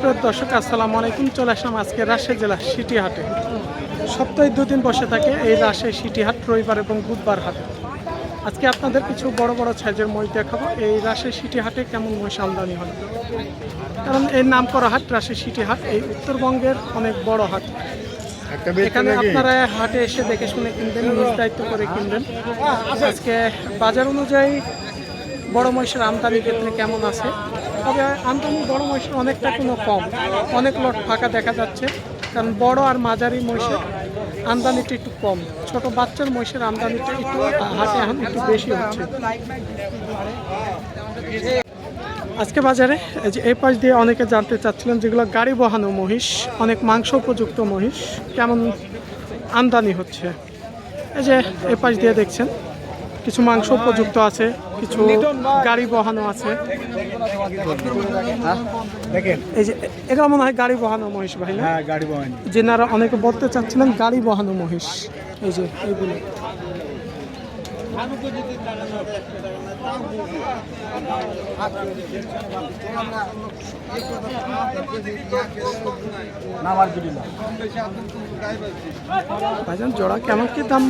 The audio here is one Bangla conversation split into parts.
সুপ্রিয় দর্শক আসসালামু আলাইকুম। চলে আসলাম আজকে রাজশাহী জেলা সিটি হাটে সপ্তাহে দুদিন বসে থাকে এই রাজশাহী সিটি হাট রবিবার এবং বুধবার হাটে। আজকে আপনাদের কিছু বড় বড় সাইজের মহিষ দেখাবো। এই রাজশাহী সিটি হাটে কেমন মহিষ আমদানি হয়? কারণ এর নাম করা হাট রাজশাহী সিটি হাট এই উত্তরবঙ্গের অনেক বড় হাট। এখানে আপনারা হাটে এসে দেখে শুনে কিনবেন নিজ দায়িত্ব করে কিনবেন। আজকে বাজার অনুযায়ী বড় মহিষের আমদানি ক্ষেত্রে কেমন আছে? তবে আমদানি বড় মহিষের অনেকটা কোনো কম। অনেক লট ফাঁকা দেখা যাচ্ছে, কারণ বড় আর মাঝারি মহিষের আমদানিটা একটু কম। ছোট বাচ্চার মহিষের আমদানিটা একটু হাটে এখন একটু বেশি হচ্ছে। আজকে বাজারে এই যে এই পাশ দিয়ে অনেকে জানতে চাচ্ছিলেন যেগুলো গাড়ি বহানো মহিষ, অনেক মাংস উপযুক্ত মহিষ, কেমন আমদানি হচ্ছে? এই যে এই পাশ দিয়ে দেখছেন। কিছু মাংস উপযুক্ত আছে কিছু গাড়ি বহানো আছে। এই যে এগুলো মনে হয় গাড়ি বহানো মহিষ ভাই না? হ্যাঁ গাড়ি বহানি। যেনারা অনেকে বলতে চাচ্ছিলেন গাড়ি বহানো মহিষ। এই যে এইগুলো। ভাইজান জোড়া কেমন কি দাম?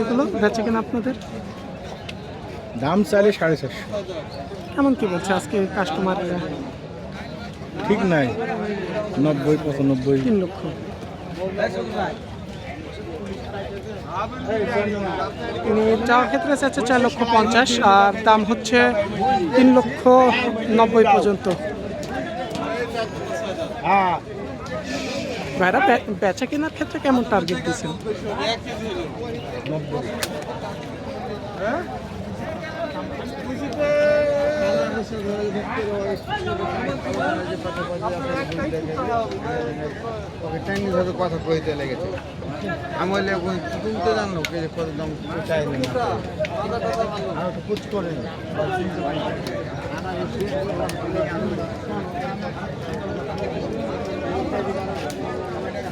এগুলো বেচে কিনা আপনাদের? দাম চাইলে সাড়ে চারশো। কেমন কি বলছে আজকে কাস্টমাররা ঠিক নাই। নব্বই পঁচানব্বই। তিন লক্ষ। তিনি চাওয়ার ক্ষেত্রে চাচ্ছে চার লক্ষ পঞ্চাশ আর দাম হচ্ছে তিন লক্ষ নব্বই পর্যন্ত। হ্যাঁ। ভাইরা বেচা কেনার ক্ষেত্রে কেমন টার্গেট দিচ্ছেন কথা কইতে লেগেছে আমি বললে তুমি তো দাম চাইলে আর তো করে না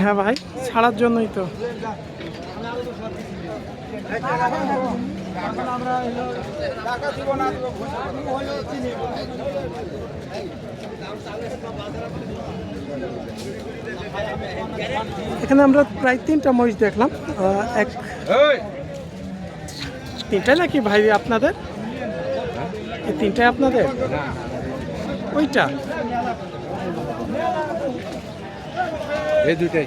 হ্যাঁ ভাই ছাড়ার জন্যই তো। এখানে আমরা প্রায় তিনটা মহিষ দেখলাম। এক তিনটাই নাকি ভাই আপনাদের? এই তিনটাই আপনাদের? ওইটা? এই দুটাই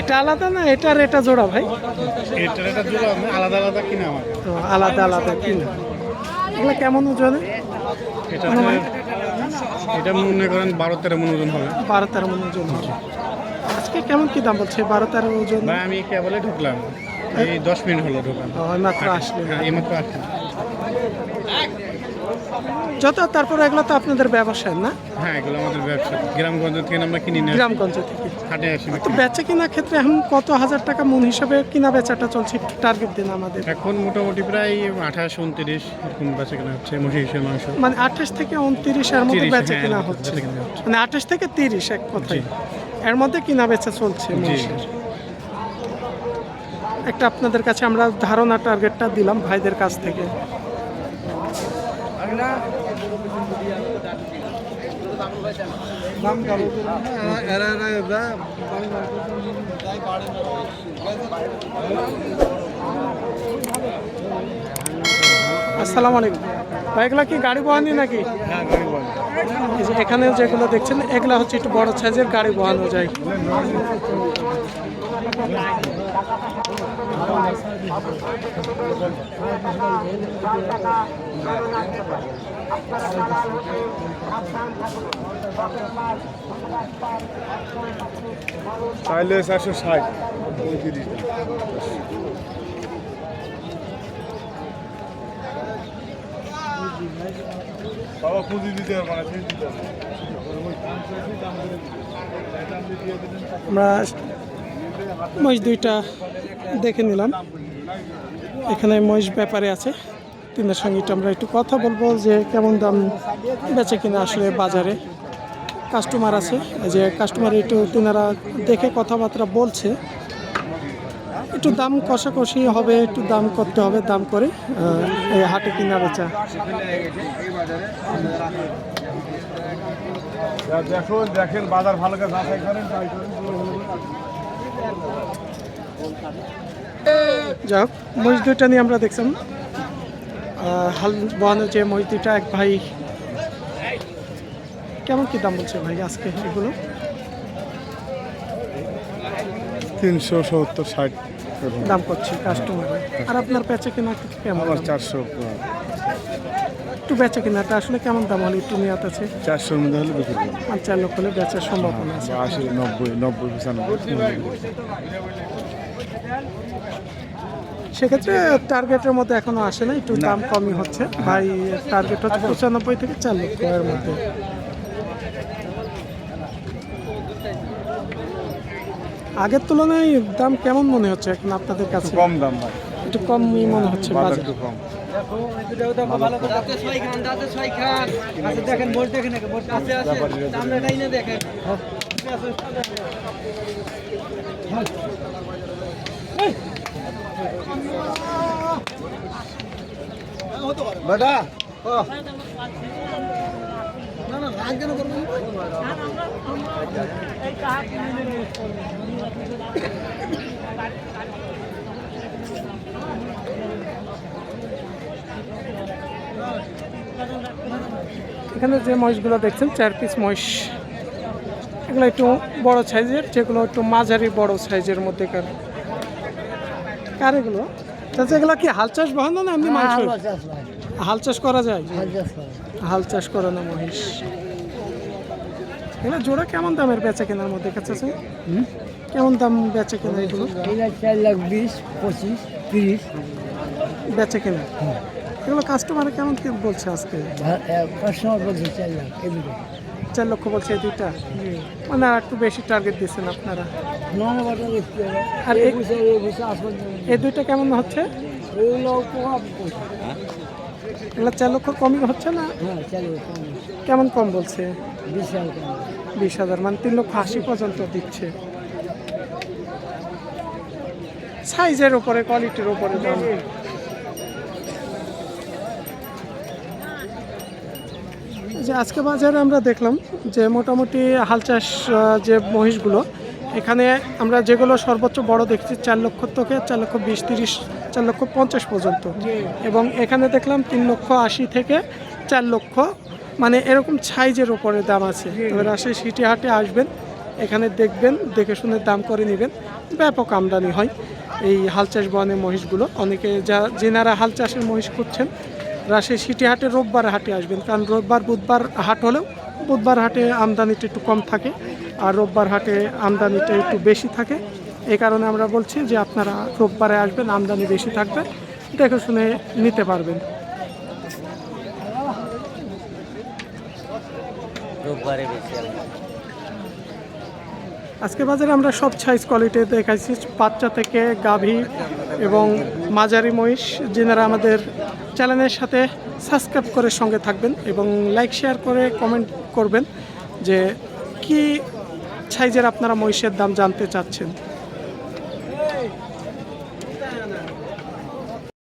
এটা আলাদা না এটার এটা জোড়া ভাই? এটার একটা জোড়া আলাদা আলাদা কিনা আমার তো আলাদা আলাদা কিনা। এগুলো কেমন ওজনে? এটা এটা মনে করেন বারো তেরো মন ওজন হবে। বারো তেরো মন ওজন হবে। আজকে কেমন কি দাম বলছে? বারো তেরো ওজন? ভাই আমি কেবলে ঢুকলাম। এই দশ মিনিট হলো ঢুকলাম এই মাত্র আসলে। এই মাত্র আসলাম যত তারপরে এগুলো তো আপনাদের ব্যবসায় না? হ্যাঁ এগুলো আমাদের ব্যবসা। গ্রামগঞ্জ থেকে আমরা কিনি না। গ্রামগঞ্জ থেকে। হাটে আসি তো বেচা কিনার ক্ষেত্রে এখন কত হাজার টাকা মন হিসাবে কিনা বেচাটা চলছে টার্গেট দিন আমাদের? এখন মোটামুটি প্রায় আঠাশ উনত্রিশ এরকম বেচা কেনা হচ্ছে মহিষের মাংস। মানে আঠাশ থেকে উনত্রিশ এর মধ্যে বেচা হ্যাঁ, কিনা হচ্ছে। মানে আঠাশ থেকে তিরিশ এক কথায়। এর মধ্যে কিনা বেচা চলছে মহিষের। একটা আপনাদের কাছে আমরা ধারণা টার্গেটটা দিলাম ভাইদের কাছ থেকে। আসসালামু আলাইকুম। এগুলা কি গাড়ি বহানি নাকি? হ্যাঁ এই যে এখানে যেগুলো দেখছেন এগুলা হচ্ছে একটু বড় সাইজের গাড়ি বহানো যায়। চাইলে চারশো ষাট। বাবা পুঁজি দিতে পারব না দিতে হবে। আমরা মহিষ দুইটা দেখে নিলাম। এখানে মহিষ ব্যাপারে আছে। তিনের সঙ্গে একটু আমরা একটু কথা বলব যে কেমন দাম বেচে কিনা আসলে বাজারে। কাস্টমার আছে যে কাস্টমার একটু তিনারা দেখে কথাবার্তা বলছে। একটু দাম কষাকষি হবে একটু দাম করতে হবে দাম করে হাটে কিনা বেচা। দেখুন দেখেন বাজার ভালো করে যাচাই করেন তাই করেন। যাই হোক মহিষ দুইটা নিয়ে আমরা দেখছিলাম হাল বহানো যে মহিষ দুইটা এক ভাই কেমন কি দাম বলছে ভাই আজকে এগুলো? তিনশো সত্তর ষাট দাম করছে কাস্টমার আর আপনার বেচা কেনা কেমন? আমার চারশো। একটু বেচা কেনাটা আসলে কেমন দাম হলে একটু নিয়ে আছে? চারশোর মধ্যে হলে বিক্রি করব। পাঁচ চার লক্ষ হলে বেচার সম্ভাবনা আছে। আশি নব্বই নব্বই পঁচানব্বই। সেক্ষেত্রে টার্গেটের মধ্যে এখনও আসে না একটু দাম কমই হচ্ছে। ভাই টার্গেট হচ্ছে পঁচানব্বই থেকে চার লক্ষ এর মধ্যে। আগের তুলনায় দাম কেমন মনে হচ্ছে এখন আপনাদের কাছে? কম দাম ভাই। একটু কমই মনে হচ্ছে বাজার বাজার। একটু কম। বেটা এখানে যে মহিষগুলো দেখছেন, চার পিস মহিষ। এগুলো একটু বড় সাইজের যেগুলো একটু মাঝারি বড় সাইজের মধ্যেকার। কার এগুলো? চাচা এগুলো কি হাল চাষ বাহানো না এমনি মাংস? হাল চাষ করা যায়? হাল চাষ করে না মহিষ। এগুলো জোড়া কেমন দামের বেচা কেনার মধ্যে কাছে আছে কেমন দাম বেচা কেনা এগুলো? চার লাখ বিশ পঁচিশ তিরিশ। বেচা কেনা? এগুলো কাস্টমার কেমন কি বলছে আজকে? কাস্টমার বলছে চার লাখ চার লক্ষ বলছে এই দুইটা? মানে একটু বেশি টার্গেট দিচ্ছেন আপনারা। আর এই- দুইটা কেমন হচ্ছে? এগুলো চার লক্ষ কমই হচ্ছে না? কেমন কম বলছে? বিশ হাজার মানে তিন লক্ষ আশি পর্যন্ত দিচ্ছে। সাইজের উপরে, কোয়ালিটির উপরে যে আজকে বাজারে আমরা দেখলাম যে মোটামুটি হাল চাষ যে মহিষগুলো এখানে আমরা যেগুলো সর্বোচ্চ বড় দেখছি চার লক্ষ থেকে চার লক্ষ বিশ তিরিশ চার লক্ষ পঞ্চাশ পর্যন্ত। এবং এখানে দেখলাম তিন লক্ষ আশি থেকে চার লক্ষ মানে এরকম সাইজের ওপরে দাম আছে। এবার আসে সিটি হাটে আসবেন এখানে দেখবেন দেখে শুনে দাম করে নেবেন। ব্যাপক আমদানি হয় এই হাল চাষ বনে মহিষগুলো। অনেকে যা যেনারা হাল চাষের মহিষ খুঁজছেন রাজশাহী সিটি হাটে রোববার হাটে আসবেন। কারণ রোববার বুধবার হাট হলেও বুধবার হাটে আমদানিটা একটু কম থাকে আর রোববার হাটে আমদানিটা একটু বেশি থাকে। এই কারণে আমরা বলছি যে আপনারা রোববারে আসবেন আমদানি বেশি থাকবে দেখে শুনে নিতে পারবেন। আজকে বাজারে আমরা সব সাইজ কোয়ালিটি দেখাইছি বাচ্চা থেকে গাভী এবং মাঝারি মহিষ। যেনারা আমাদের চ্যানেলের সাথে সাবস্ক্রাইব করে সঙ্গে থাকবেন এবং লাইক শেয়ার করে কমেন্ট করবেন যে কি সাইজের আপনারা মহিষের দাম জানতে চাচ্ছেন?